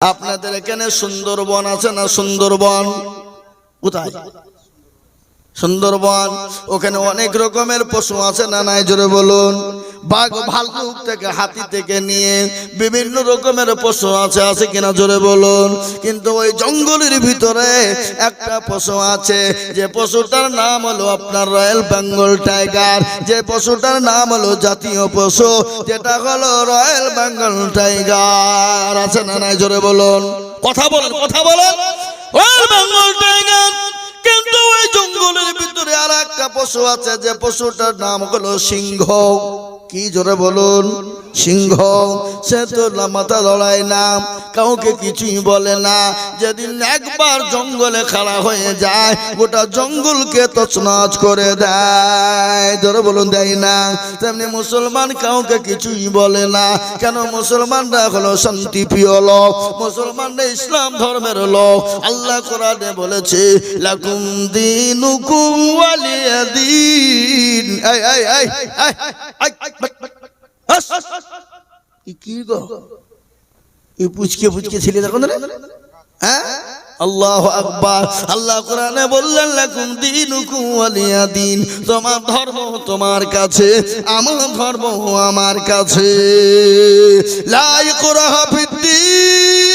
আপনাদের এখানে সুন্দরবন আছে না সুন্দরবন? কোথায়? সুন্দরবন। ওখানে অনেক রকমের পশু আছে না নাই? জোরে বলুন। বাঘ ভাল্লুক থেকে, হাতি থেকে নিয়ে বিভিন্ন রকমের পশু আছে আছে কিনা জোরে বলুন। কিন্তু ওই জঙ্গলের ভিতরে একটা পশু আছে, যে পশুটার নাম হলো আপনার রয়্যাল বেঙ্গল টাইগার। যে পশুটার নাম হলো জাতীয় পশু, যেটা হলো রয়্যাল বেঙ্গল টাইগার। আছে না নাই জোরে বলুন? কথা বলেন কথা বলেন। Royal Bengal tiger. কিন্তু ওই জঙ্গলের ভিতরে আর একটা পশু আছে, যে পশুটার নাম হলো সিংহ। কি জোরে বলুন? সিংহ, সে তো মাথা লড়াই না, কাউকে কিছুই বলে না। যেদিন একবার জঙ্গলে খাড়া হয়ে যায়, গোটা জঙ্গলকে তছনছ করে দেয়। জোরে বলুন, দেয় না। তেমনি মুসলমান কাউকে কিছুই বলে না। কেন মুসলমানরা হলো শান্তি প্রিয় লোক, মুসলমানরা ইসলাম ধর্মের লোক। আল্লাহ কোরআনে বলেছে, লাকুম দিন এই এই এই এই, এই, বাট, বাট, হাস। ই কি এই ছেলে দেখো না হ্যাঁ? আল্লাহ আল্লাহ বললেন দিন। তোমার ধর্ম তোমার কাছে, আমার ধর্ম আমার কাছে। লা ইকরাহা ফিদ্দিন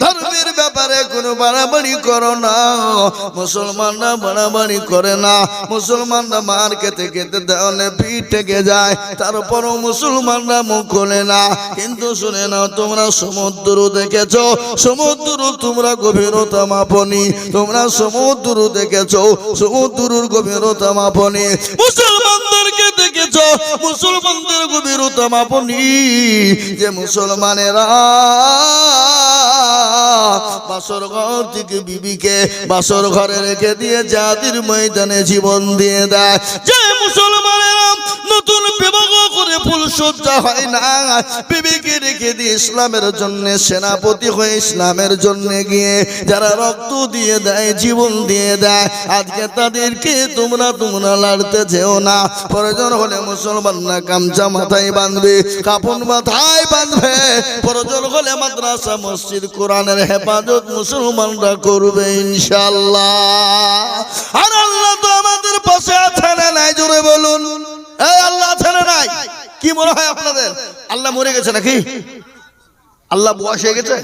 ধর্মের ব্যাপারে কোনো বাড়াবাড়ি করো না। মুসলমানরা বাড়াবাড়ি করে না। মুসলমানরা মার খেতে খেতে দেওয়ালে পিঠ থেকে যায়। তারপরও মুসলমানরা মুখ খোলে না। কিন্তু শুনে নাও, তোমরা সমুদ্র দেখেছ। সমুদ্র তোমরা গভীরতা মাপনি। তোমরা সমুদ্র দেখেছ। সমুদ্রের গভীরতা মাপনি। মুসলমানদেরকে দেখেছ? মুসলমানদের গভীরতা মাপনি যে মুসলমানেরা বাসর ঘর থেকে বিবিকে বাসর ঘরে রেখে দিয়ে জাতির ময়দানে জীবন দিয়ে দেয়। যে মুসলমানেরা নতুন বিবাহ ফুল সজ্জা হয় না। রেখে দিয়ে ইসলামের জন্য, সেনাপতি হয়ে ইসলামের জন্য গিয়ে যারা রক্ত দিয়ে দেয়, জীবন দিয়ে দেয়, আজকে তাদেরকে তোমরা তোমরা যেও না। প্রয়োজন হলে গামছা মাথায় বাঁধবে, কাপড় মাথায় বাঁধবে। প্রয়োজন হলে মাদ্রাসা, মসজিদ, কোরআনের হেফাজত মুসলমানরা করবে ইনশাল্লাহ আর আল্লাহ তো আমাদের পাশে আছে না, নাই জোরে বলুন। এই আল্লাহ আছে নাই? কি মনে হয় আপনাদের? আল্লাহ মরে গেছে নাকি? আল্লাহ বয়স হয়ে গেছে?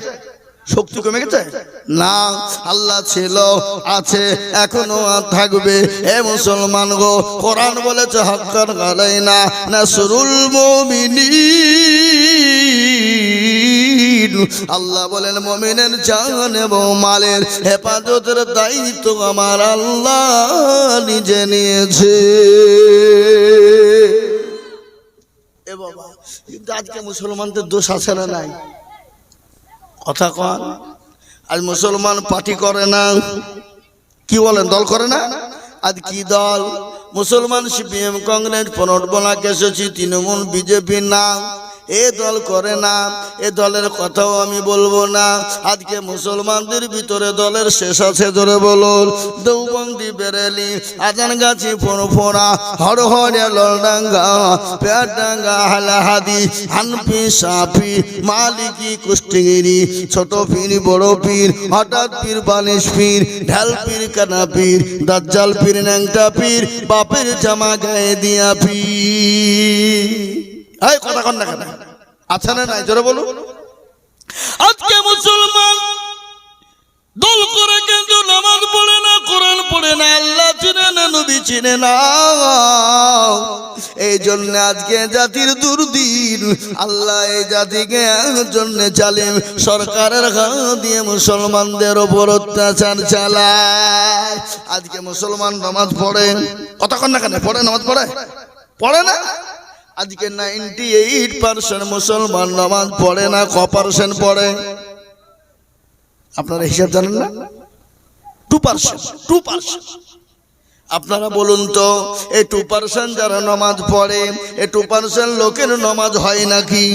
শক্তি কমে গেছে? না, আল্লাহ ছিল, আছে, এখনও থাকবে। এ মুসলমান গো, কোরআন বলেছে, হক্কার গালাই না না নাসরুল মুমিনিন। আল্লাহ বলেন, মমিনের জান এবং মালের হেফাজতের দায়িত্ব আমার আল্লাহ নিজে নিয়েছে। কিন্তু আজকে মুসলমানদের দোষ আছে না নাই? কথা কন। আজ মুসলমান পার্টি করে না। কি বলেন, দল করে না? আজ কি দল? মুসলমান সিপিএম, কংগ্রেস পনেরো বলাকে এসেছি, তৃণমূল, বিজেপি না। এ দল করে না, এ দলের কথাও আমি বলব না। আজকে মুসলমানদের ভিতরে দলের শেষ আছে ধরে বলুন। দৌবন্দি বেরেলি আজান গাছি ফোন ফোনা হর হরে ললডাঙ্গা, পেয়ারডাঙ্গা, হালাহাদি হানপি সাফি, মালিকি, কুষ্টিগিরি, ছোট পীর, বড় পীর, হঠাৎ পীর, বালিশ পীর, ঢাল পীর, কানা পীর, দাজ্জাল পীর, ন্যাংটা পীর, বাপের জামা গায়ে দিয়া পীর। এই কথা কন না কেন? আছে না নাই? জোরে বলুন। আজকে মুসলমান দল করে কিন্তু নামাজ পড়ে না কোরআন পড়ে না আল্লাহ চিনে না নবী চিনে না। এই জন্য আজকে জাতির দুর্দিন আল্লাহ এই জাতিকে জন্য জালিম। সরকারের হাত দিয়ে মুসলমানদের ওপর অত্যাচার চালায়। আজকে মুসলমান নামাজ পড়ে। কতক্ষণ না কেন? পড়ে নামাজ পড়ে? পড়ে না? আজকে নাইনটি এইট পার্সেন্ট মুসলমান নামাজ পড়ে না ক পার্সেন্ট পড়ে। আপনারা হিসাব জানেন না? টু পার্সেন্ট টু পার্সেন্ট আপনারা বলুন তো এই টু পার্সেন্ট যারা নামাজ পড়ে এই টু পার্সেন্ট লোকের নামাজ হয় নাকি?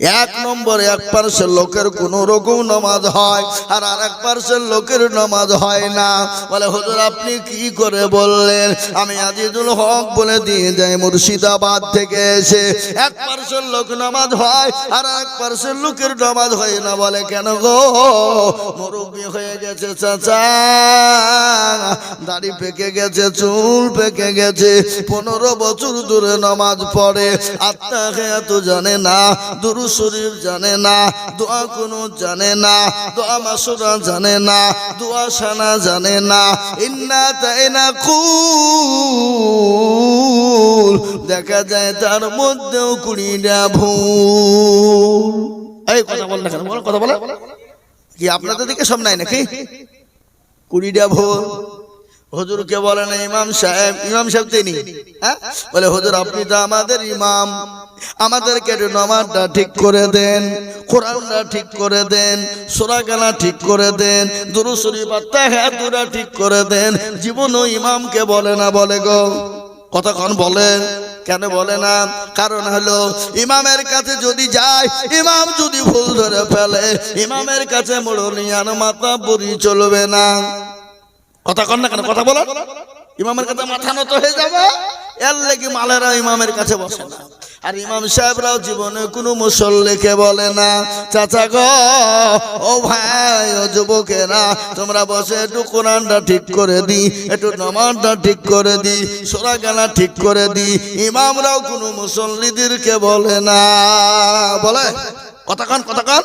এক নম্বর, এক পার্সেন্ট লোকের কোন রকম নামাজ হয় আর আর এক পার্সেন্ট লোকের নামাজ হয় না। বলে, হুজুর, আপনি কি করে বললেন? আমি আজিজুল হক বলে দিয়ে যাই, মুর্শিদাবাদ থেকে এসে এক পার্সেন্ট লোক নামাজ হয় আর এক পার্সেন্ট লোকের নামাজ হয় না। বলে, কেন গো? মুরব্বী হয়ে গেছে, চাচা। দাড়ি পেকে গেছে, চুল পেকে গেছে। পনেরো বছর ধরে নামাজ পড়ে, আত্মা খেয়াত জানে না, দুরু শরীফ জানে না, দোয়া কোনো জানে না, দোয়া মাসুরা জানে না, দোয়া সানা জানে না। ইন্না তাই না কুল, দেখা যায় তার মধ্যেও কুড়িটা ভুল। কথা বলো, কথা বলে। কি আপনাদের দিকে সব নাই নাকি? কুড়িটা ভুল। হুজুরকে বলেন ইমাম সাহেব? ইমাম সাহেব তিনি। হ্যাঁ? বলে, হুজুর, আপনি তো আমাদের ইমাম। আমাদেরকে নামাজটা ঠিক করে দেন, কোরআনটা ঠিক করে দেন সোরাগালা ঠিক করে দেন দুরুসরি বাত্তা হ্যাঁ ঠিক করে দেন। জীবনও ইমামকে বলে না বলে গো? কতক্ষণ বলেন কেন বলে না? কারণ হলো, ইমামের কাছে যদি যায়, ইমাম যদি ভুল ধরে ফেলে, ইমামের কাছে মুরলিয়ান মাথা বুড়ি চলবে না। কথা কন না কেন? কথা বলো ইমামের কাছে মাথা নত হয়ে যাবে। এর লেগে মালেরা ইমামের কাছে বসে না। আর ইমাম সাহেবরাও জীবনে কোনো মুসল্লিকে বলে না। চাচা গো, ও ভাই, ও যুবকেরা, তোমরা বসে একটু কোরআনটা ঠিক করে দি একটু নামাজটা ঠিক করে দি সোরা গানা ঠিক করে দি ইমামরাও কোনো মুসল্লিদেরকে বলে না। বলে? কথা কন কথা কন।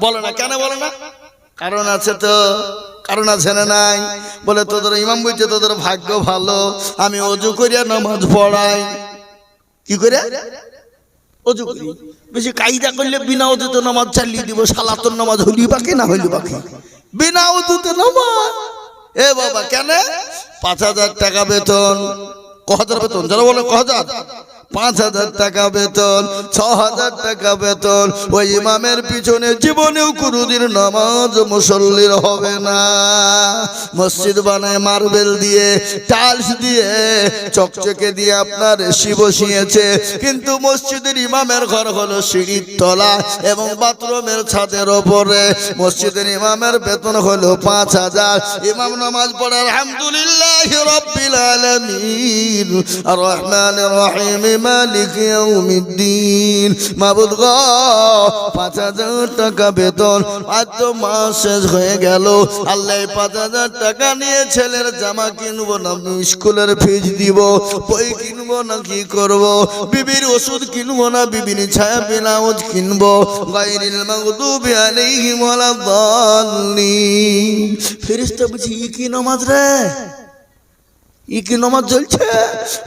বলে না, কেন বলে না? কারণ আছে তো, কারণ আছে না নাই? বলে, তোদের ইমাম বলছে তোদের ভাগ্য ভালো, আমি অজু করিয়া নামাজ পড়াই। কি করে অজু করি। বেশি কায়দা করলে বিনা অজুতে নামাজ চালিয়ে দিব সালাতর নামাজ হইলি বাকি না হইলি বাকি বিনা অজুতে নামাজ। এ বাবা, কেন? পাঁচ হাজার টাকা বেতন। ক হাজার বেতন? যারা বলে ক হাজার? পাঁচ হাজার টাকা বেতন, ছ হাজার টাকা বেতন। ওই ইমামের পিছনে জীবনেও কোনোদিন নামাজ মুসল্লির হবে না। মসজিদ বানায় মার্বেল দিয়ে, টাইলস দিয়ে, চকচকে দিয়ে আপনার এসি বসিয়েছে। কিন্তু মসজিদের ইমামের ঘর হলো সিঁড়ির তলা এবং বাথরুমের ছাদের ওপরে। মসজিদের ইমামের বেতন হলো পাঁচ হাজার। ইমাম নামাজ পড়ে, আলহামদুলিল্লাহ রব্বিল আলামিন, আর রহমান রহিম মালিক ইয়াউমিদ্দিন। মাবুদ গ, পাঁচ হাজার টাকা বেতন। আজ তো মাস শেষ হয়ে গেল। আল্লাহ পাঁচ হাজার টাকা নিয়ে ছেলের জামা কিনবো না স্কুলের ফিজ দিব। বই কিনবো না, কি করব? বিবির ওষুধ কিনবো না, বিবির ছায়া ব্লাউজ কিনবো। গাইরিল মাগদুবি আলাইহিম ওয়ালাদ-দাল্লিন ফেরেশতা বুঝি কি নামাজ রে? ই কি নামাজ চলছে?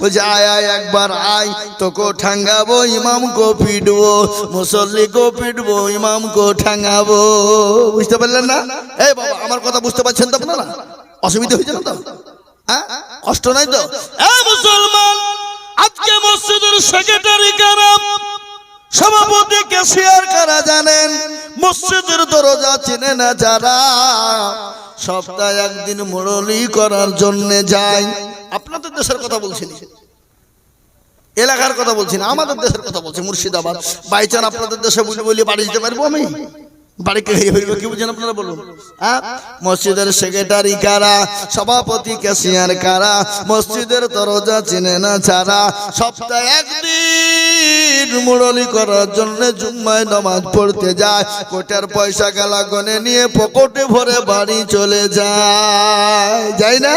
বলছে, আয় আয়, একবার আয় তোকে ঠাঙ্গাবো ইমাম কো পিটবো মুসল্লি কো পিটবো ইমাম কো ঠাঙ্গাবো বুঝতে পারলেন না? এই বাবা, আমার কথা বুঝতে পারছেন তো আপনারা? অসুবিধা হয়েছে না তো? হ্যাঁ? কষ্ট নাই তো? এ মুসলমান, আজকে মসজিদের সেক্রেটারি কারাম, সভাপতি ক্যাশিয়ার কারা জানেন? মসজিদের দরজা চিনে না যারা? সপ্তাহে একদিন মুরলি করার জন্য যায়। আপনাদের দেশের কথা বলছি। এলাকার কথা বলছি আমাদের দেশের কথা বলছি, মুর্শিদাবাদ। বাইচান আপনাদের দেশে বলি বলি বাড়ি যেতে পারব আমি। বুঝেন আপনারা বলুন? হ্যাঁ? মসজিদের সেক্রেটারি কারা? সভাপতি কারা? মসজিদের দরজা ছাড়া? করার জন্য জুম্মায় নামাজ পড়তে যায়। কোটার পয়সা গেলা গনে নিয়ে পকেটে ভরে বাড়ি চলে যায়। যাই না?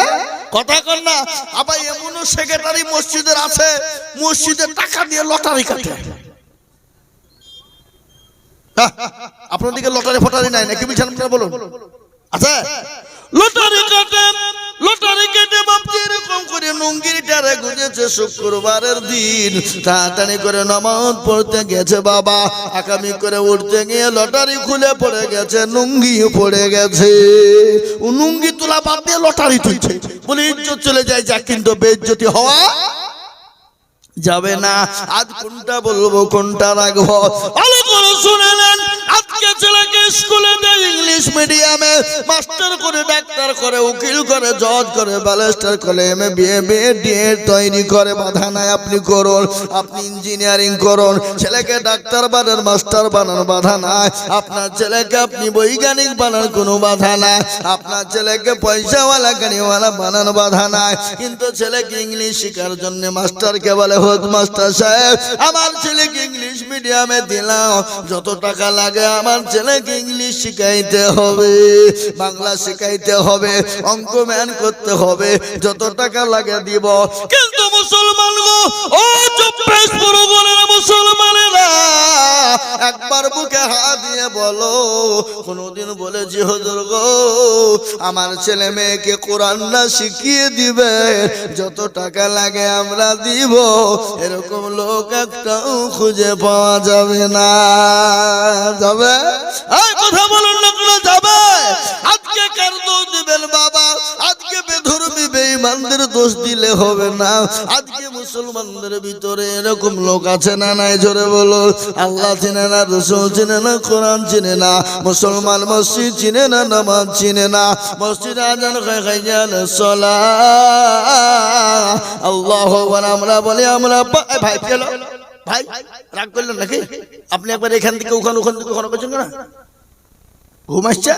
কথা কর না। আবার এমনও সেক্রেটারি মসজিদের আছে মসজিদের টাকা দিয়ে লটারি কাটে। হ্যাঁ, আপনার দিকে লটারি ফটারি নাই নাকি বলুন? আচ্ছা লটারি কাটে লটারি এরকম করে নুঙ্গির টারে গুজেছে শুক্রবারের দিন। তাড়াতাড়ি করে নামাজ পড়তে গেছে বাবা। আগামী করে উঠতে গিয়ে লটারি খুলে পড়ে গেছে নুঙ্গি পড়ে গেছে। ও নুঙ্গি তোলা বাদ দিয়ে লটারি তুলছে। বলে ইজ্জত চলে যায় যা, কিন্তু বেজ্জতি হওয়া যাবে না। আজ কোনটা বলব, কোনটা রাখব? শুনে নেন, আজকে ছেলেকে স্কুলে দেয় ইংলিশ মিডিয়ামে, মাস্টার করে, ডাক্তার করে, উকিল করে, জজ করে ব্যালেস্টার করে M A BA BA DA তৈরি করে, বাধা নাই, আপনি করুন, আপনি ইঞ্জিনিয়ারিং করুন, ছেলেকে ডাক্তার বানান, মাস্টার বানান, বাধা নাই, আপনার ছেলেকে আপনি বৈজ্ঞানিক বানান, কোনো বাধা নাই, আপনার ছেলেকে পয়সাওয়ালা, গাড়িওয়ালা বানান, বাধা নাই, কিন্তু ছেলেকে ইংলিশ শেখার জন্য মাস্টারকে বলে হোদ মাস্টার সাহেব, আমার ছেলেকে ইংলিশ মিডিয়ামে দিলাম, যত টাকা লাগে, আমার ছেলেকে ইংলিশ শিখাইতে হবে, বাংলা শিখাইতে হবে, অঙ্ক ম্যান করতে হবে, যত টাকা লাগে দিব। কিন্তু মুসলমান গো, ও চব্বিশ মুসলমানেরা একবার বুকে হাত দিয়ে বলো, কোনদিন বলেছি, হজুর গো, আমার ছেলে মেয়েকে কোরআন না শিখিয়ে দিবে, যত টাকা লাগে আমরা দিব, এরকম লোক একটাও খুঁজে পাওয়া যাবে না। যাবে? কথা বলুন না কেন, যাবে? আজকে কার দোষ দিবেন বাবা? আজকে বেধর্মী, বেঈমানদের দোষ দিলে হবে না। আজকে মুসলমানদের ভিতরে এরকম লোক আছে না নাই? জোরে বলো। আল্লাহ চিনে না, রসুল চিনে না, কোরআন চিনে না, মুসলমান মসজিদ চিনে না, নামাজ চিনে না। মসজিদ আজান খাই খাই জানে সলা আল্লাহ আমরা বলি, আমরা ভাই পেল ভাই, রাগ করলেন নাকি? আপনি একবার এখান থেকে, ওখানে, ওখান থেকে ওখানে করছেন না? ঘুম আসছে?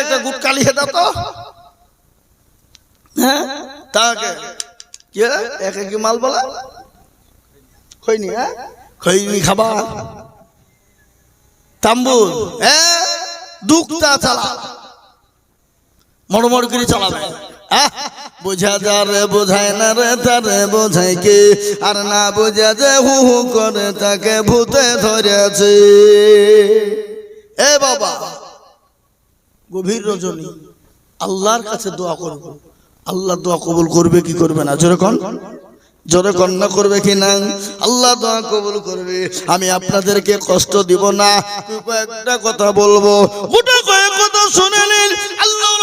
একটা গুট কালি হেদা তো। হ্যাঁ? তাকে। কে? মাল বলা? খৈনি হ্যাঁ? খৈনি খাবা তাম্বুর এ দুঃখটা চালা। মরমর করে চালাবে। বোঝা যা রে, বোঝায় না রে, তারে বোঝায় কে? আর না বোঝা যে হু হু করে তাকে ভূতে ধরেছে। এ বাবা, গভীর রজনী। আল্লাহর কাছে দোয়া করব। আল্লাহ দোয়া কবুল করবে কি করবে না? জোরে কন। জোরে কন্যা করবে কি না? আল্লাহ দোয়া কবুল করবে। আমি আপনাদেরকে কষ্ট দিব না। একটা কথা বলব। গোটা কয়েক কথা শুনে নিন। আল্লাহ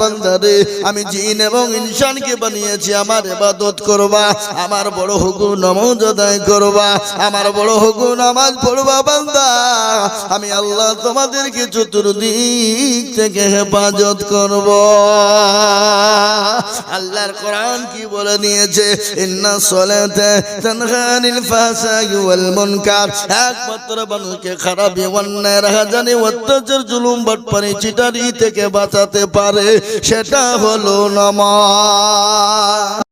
বান্দারে, আমি আল্লাহ তোমাদেরকে চতুর্দিক থেকে হেফাজত করব। আল্লাহর কোরআন কি বলে নিয়েছে ইন্না সলাতে ওয়াল মুনকার। একমাত্র মানুষকে খারাপ অন্যায় রাহাজানি অত্যাচার, জুলুম বাটপারি চিটারি থেকে বাঁচাতে পারে, সেটা হলো নামাজ।